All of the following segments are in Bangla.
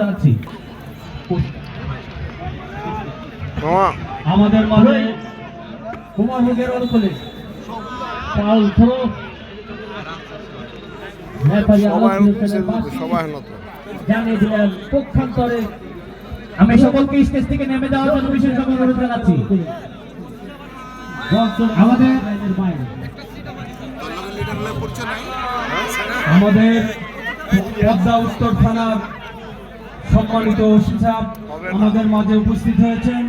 জানাচ্ছি। আমাদের মাঝে কুমার অনুকূলে থ্রো জানিয়ে দিলেন পক্ষান্তরে। আমি সকলকে স্টেজ থেকে নেমে যাওয়ার জন্য বিশেষভাবে অনুরোধ জানাচ্ছি। আমাদের আমাদের পদ্মা উত্তর থানার সম্মানিত হিসাব আমাদের মাঝে উপস্থিত হয়েছেন।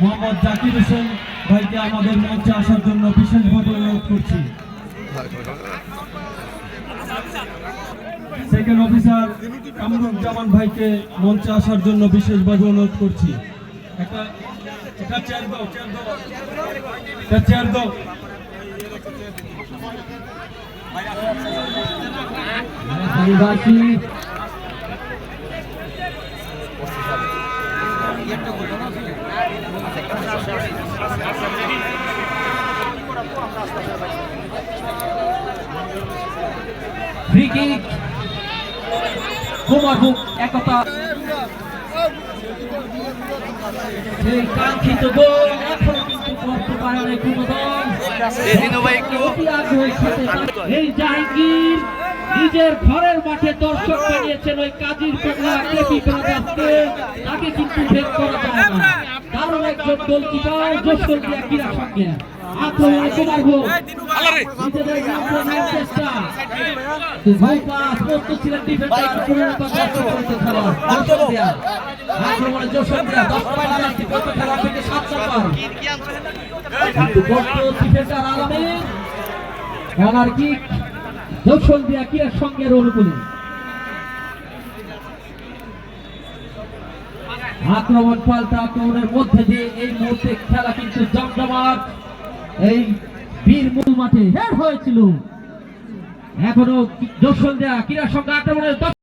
মোহাম্মদ জাকির হোসেন ভাইকে আমাদের মঞ্চে আসার জন্য বিশেষভাবে অনুরোধ করছি। সেকেন্ড অফিসার কামরুজ্জামান ভাইকে মঞ্চে আসার জন্য বিশেষভাবে অনুরোধ করছি। একটা একটা চেয়ার দাও চেয়ার দাও। একটা চেয়ার দাও। ফ্রি কিক কুমার বুক একতা। সেই কাঙ্ক্ষিত গোল এখনও কিন্তু করতে পারে কোনো দল এই জাহাঙ্গীর নিজের ঘরের মাঠে দর্শক বানিয়েছেন ওই কাজীর পেটলা কেপি ব্রাদার্সকে তাকে কিন্তু ভেদ করা যায় না কারণ একজন গোলকিপার দিয়া ক্রীড়া সঙ্গে আক্রমণে কুমার ভোগ নিজেদের আক্রমণের চেষ্টা ভাই পাস প্রস্তুত ছিলেন ডিফেন্ডার পুরোটা কষ্ট করতে খেলোয়াড় যশোর দিয়া আক্রমণে যশোর দিয়া দশ নম্বর কত খেলোয়াড় থেকে সাত নম্বর কিন্তু প্রস্তুত ডিফেন্ডার আলমী খেলার কিক যশোর দিয়া কিয়ার সঙ্গে অনুকূলে আক্রমণ পাল্টা আক্রমণের মধ্যে দিয়ে এই মুহূর্তে খেলা কিন্তু জমজমাট। এই বীর মূল মাঠে হেড হয়েছিল। এখনও যশোর দেয়া ক্রীড়া সঙ্গে আক্রমণের